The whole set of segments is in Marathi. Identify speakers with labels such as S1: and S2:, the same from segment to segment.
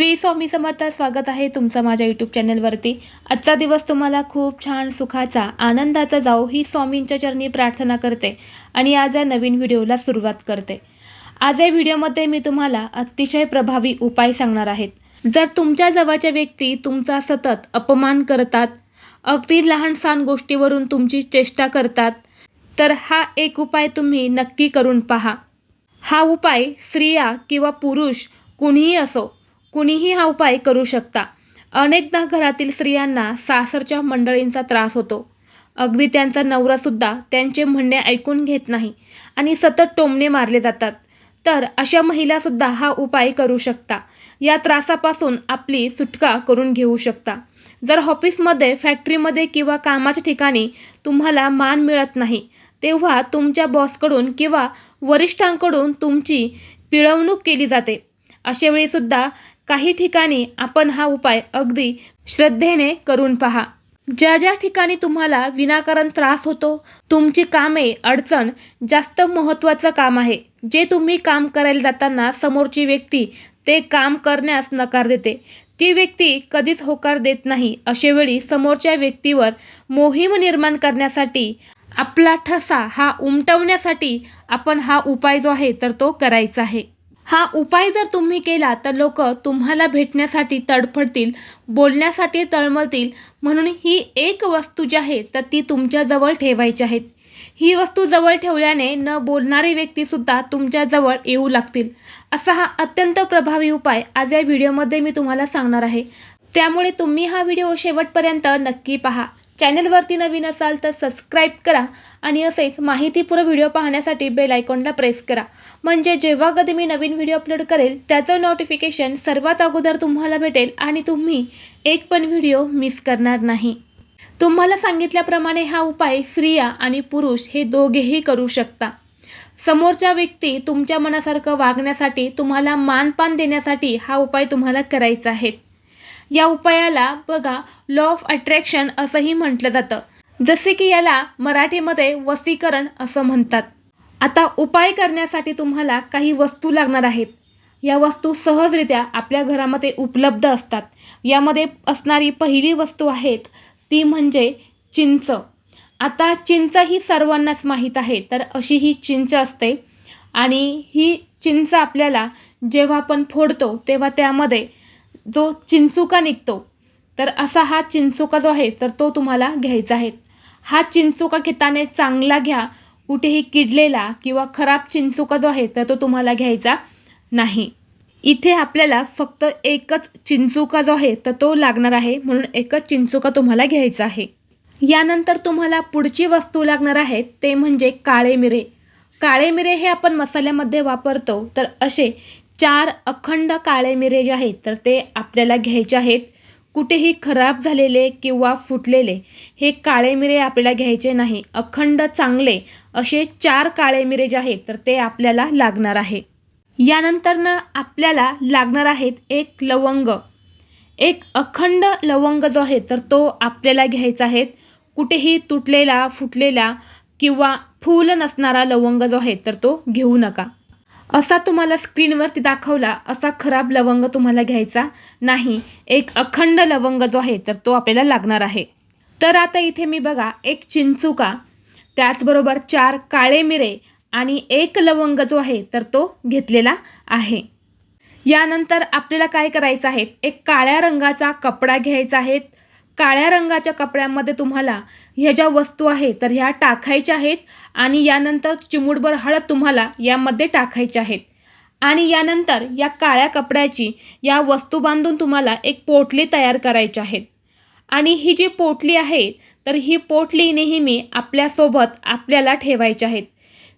S1: श्री स्वामी समर्थ स्वागत आहे तुमचं माझ्या यूट्यूब चॅनलवरती आजचा दिवस तुम्हाला खूप छान सुखाचा आनंदाचा जाओ ही स्वामींच्या चरणी प्रार्थना करते आणि आज या नवीन व्हिडिओला सुरुवात करते. आज या व्हिडिओमध्ये मी तुम्हाला अतिशय प्रभावी उपाय सांगणार आहेत. जर तुमच्या जवळच्या व्यक्ती तुमचा सतत अपमान करतात अगदी लहान सहान गोष्टीवरून तुमची चेष्टा करतात तर हा एक उपाय तुम्ही नक्की करून पहा. हा उपाय स्त्रिया किंवा पुरुष कुणीही असो कुणीही हा उपाय करू शकता. अनेकदा घरातील स्त्रियांना सासरच्या मंडळींचा त्रास होतो. अगदी त्यांचा नवरासुद्धा त्यांचे म्हणणे ऐकून घेत नाही आणि सतत टोमणे मारले जातात. तर अशा महिलासुद्धा हा उपाय करू शकता. या त्रासापासून आपली सुटका करून घेऊ शकता. जर ऑफिसमध्ये फॅक्टरीमध्ये किंवा कामाच्या ठिकाणी तुम्हाला मान मिळत नाही तेव्हा तुमच्या बॉसकडून किंवा वरिष्ठांकडून तुमची पिळवणूक केली जाते. अशावेळीसुद्धा काही ठिकाणी आपण हा उपाय अगदी श्रद्धेने करून पहा. ज्या ज्या ठिकाणी तुम्हाला विनाकारण त्रास होतो तुमची कामे अडचण जास्त महत्त्वाचं काम आहे. जे तुम्ही काम करायला जाताना समोरची व्यक्ती ते काम करण्यास नकार देते. ती व्यक्ती कधीच होकार देत नाही. अशावेळी समोरच्या व्यक्तीवर मोहीम निर्माण करण्यासाठी आपला ठसा हा उमटवण्यासाठी आपण हा उपाय जो आहे तर तो करायचा आहे. हा उपाय जर तुम्ही केला तर लोक तुम्हाला भेटण्यासाठी तडफडतील बोलण्यासाठी तळमळतील. म्हणून ही एक वस्तू जी आहे तर ती तुमच्याजवळ ठेवायची आहेत ही वस्तू जवळ ठेवल्याने न बोलणारी व्यक्तीसुद्धा तुमच्याजवळ येऊ लागतील. असा हा अत्यंत प्रभावी उपाय आज या व्हिडिओमध्ये मी तुम्हाला सांगणार आहे. त्यामुळे तुम्ही हा व्हिडिओ शेवटपर्यंत नक्की पहा. चॅनलवरती नवीन असाल तर सबस्क्राईब करा आणि असेच माहितीपूर्ण व्हिडिओ पाहण्यासाठी बेल आयकॉनला प्रेस करा. म्हणजे जेव्हा कधी मी नवीन व्हिडिओ अपलोड करेल त्याचं नोटिफिकेशन सर्वात अगोदर तुम्हाला भेटेल आणि तुम्ही एक पण व्हिडिओ मिस करणार नाही. तुम्हाला सांगितल्याप्रमाणे हा उपाय स्त्रिया आणि पुरुष हे दोघेही करू शकता. समोरच्या व्यक्ती तुमच्या मनासारखं वागण्यासाठी तुम्हाला मानपान देण्यासाठी हा उपाय तुम्हाला करायचा आहे. या उपायाला बघा लॉ ऑफ अट्रॅक्शन असंही म्हटलं जातं. जसे की याला मराठीमध्ये वसीकरण असं म्हणतात. आता उपाय करण्यासाठी तुम्हाला काही वस्तू लागणार आहेत. या वस्तू सहजरित्या आपल्या घरामध्ये उपलब्ध असतात. यामध्ये असणारी पहिली वस्तू आहेत ती म्हणजे चिंच. आता चिंच ही सर्वांनाच माहीत आहे तर अशी ही चिंच असते. आणि ही चिंच आपल्याला जेव्हा आपण फोडतो तेव्हा त्यामध्ये जो चिंचुका निघतो तर असा हा चिंचुका जो आहे तर तो तुम्हाला घ्यायचा आहे. हा चिंचुका घेताने चांगला घ्या कुठेही किडलेला किंवा खराब चिंचुका जो आहे तर तो तुम्हाला घ्यायचा नाही. इथे आपल्याला फक्त एकच चिंचुका जो आहे तर तो लागणार आहे म्हणून एकच चिंचुका तुम्हाला घ्यायचा आहे. यानंतर तुम्हाला पुढची वस्तू लागणार आहे ते म्हणजे काळे मिरे. काळे मिरे हे आपण मसाल्यामध्ये वापरतो तर असे चार अखंड काळे मिरे जे आहेत तर ते आपल्याला घ्यायचे आहेत. कुठेही खराब झालेले किंवा फुटलेले हे काळे मिरे आपल्याला घ्यायचे नाही. अखंड चांगले असे चार काळे मिरे जे आहेत तर ते आपल्याला लागणार आहे. यानंतरनं आपल्याला लागणार आहेत एक लवंग. एक अखंड लवंग जो आहे तर तो आपल्याला घ्यायचा आहे. कुठेही तुटलेला फुटलेला किंवा फूल नसणारा लवंग जो आहे तर तो घेऊ नका. असा तुम्हाला स्क्रीनवरती दाखवला असा खराब लवंग तुम्हाला घ्यायचा नाही. एक अखंड लवंग जो आहे तर तो आपल्याला लागणार आहे. तर आता इथे मी बघा एक चिंचुका त्याचबरोबर चार काळे मिरे आणि एक लवंग जो आहे तर तो घेतलेला आहे. यानंतर आपल्याला काय करायचं आहे? एक काळ्या रंगाचा कपडा घ्यायचा आहे. काळ्या रंगाच्या कपड्यांमध्ये तुम्हाला ह्या ज्या वस्तू आहेत तर ह्या टाकायच्या आहेत. आणि यानंतर चिमूटभर हळद तुम्हाला यामध्ये टाकायचे आहेत. आणि यानंतर या काळ्या कपड्याची या वस्तू बांधून तुम्हाला एक पोटली तयार करायची आहेत. आणि ही जी पोटली आहे तर ही पोटली नेहमी आपल्यासोबत आपल्याला ठेवायची आहेत.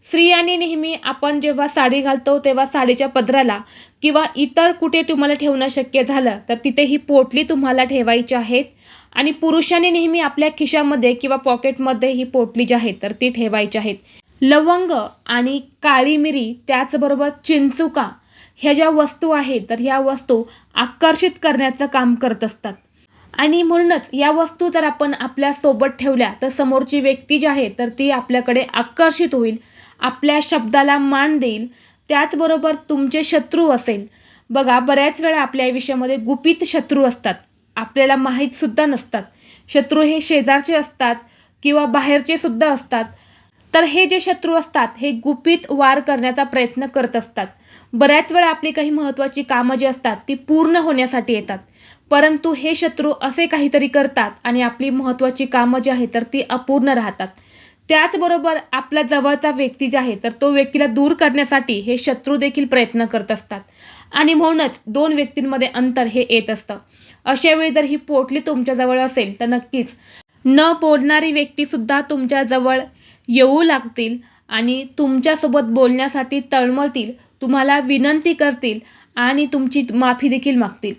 S1: स्त्रियांनी नेहमी आपण जेव्हा साडी घालतो तेव्हा साडीच्या पदराला किंवा इतर कुठे तुम्हाला ठेवणं शक्य झालं तर तिथे ही पोटली तुम्हाला ठेवायची आहेत. आणि पुरुषाने नेहमी आपल्या खिशामध्ये किंवा पॉकेटमध्ये ही पोटली जी आहे तर ती ठेवायची आहेत. लवंग आणि काळी मिरी त्याचबरोबर चिंचुका ह्या ज्या वस्तू आहेत तर ह्या वस्तू आकर्षित करण्याचं काम करत असतात. आणि म्हणूनच या वस्तू जर आपण आपल्यासोबत ठेवल्या तर समोरची व्यक्ती जी आहे तर ती आपल्याकडे आकर्षित होईल आपल्या शब्दाला मान देईल त्याचबरोबर तुमचे शत्रू असेल. बघा बऱ्याच वेळा आपल्या आयुष्यामध्ये गुपित शत्रू असतात. आपल्याला माहीतसुद्धा नसतात. शत्रू हे शेजारचे असतात किंवा बाहेरचे सुद्धा असतात. तर हे जे शत्रू असतात हे गुपित वार करण्याचा प्रयत्न करत असतात. बऱ्याच वेळा आपली काही महत्त्वाची कामं जी असतात ती पूर्ण होण्यासाठी येतात. परंतु हे शत्रू असे काहीतरी करतात आणि आपली महत्त्वाची कामं जी आहेत तर ती अपूर्ण राहतात. त्याचबरोबर आपला जवळचा व्यक्ती जे आहे तर तो व्यक्तीला दूर करण्यासाठी हे शत्रू देखील प्रयत्न करत असतात. आणि म्हणूनच दोन व्यक्तींमध्ये अंतर हे येत असतं. अशावेळी जर ही पोटली तुमच्याजवळ असेल तर नक्कीच न बोलणारी व्यक्तीसुद्धा तुमच्याजवळ येऊ लागतील आणि तुमच्यासोबत बोलण्यासाठी तळमळतील तुम्हाला विनंती करतील आणि तुमची माफी देखील मागतील.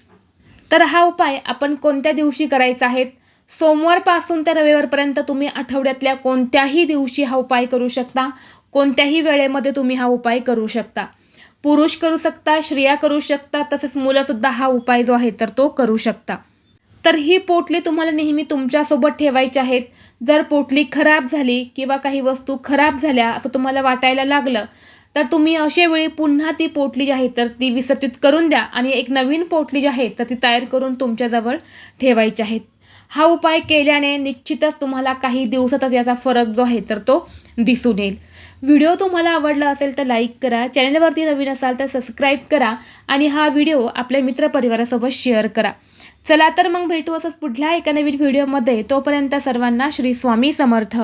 S1: तर हा उपाय आपण कोणत्या दिवशी करायचा आहे? सोमवारपासून ते रविवारपर्यंत तुम्ही आठवड्यातल्या कोणत्याही दिवशी हा उपाय करू शकता. कोणत्याही वेळेमध्ये तुम्ही हा उपाय करू शकता. पुरुष करू शकता स्त्रिया करू शकता तसेच मुलंसुद्धा हा उपाय जो आहे तर तो करू शकता. तर ही पोटली तुम्हाला नेहमी तुमच्यासोबत ठेवायची आहेत. जर पोटली खराब झाली किंवा काही वस्तू खराब झाल्या असं तुम्हाला वाटायला लागलं तर तुम्ही अशा वेळी पुन्हा ती पोटली जी आहे तर ती विसर्जित करून द्या आणि एक नवीन पोटली जी आहे तर ती तयार करून तुमच्याजवळ ठेवायची आहेत हा उपाय केल्याने निश्चितच तुम्हाला काही दिवसातच याचा फरक जो आहे तर तो दिसून येईल. व्हिडिओ तुम्हाला आवडला असेल तर लाईक करा चॅनलवरती नवीन असाल तर सबस्क्राईब करा आणि हा व्हिडिओ आपल्या मित्रपरिवारासोबत शेअर करा. चला तर मग भेटू असंच पुढल्या एका नवीन व्हिडिओमध्ये. तोपर्यंत सर्वांना श्री स्वामी समर्थ.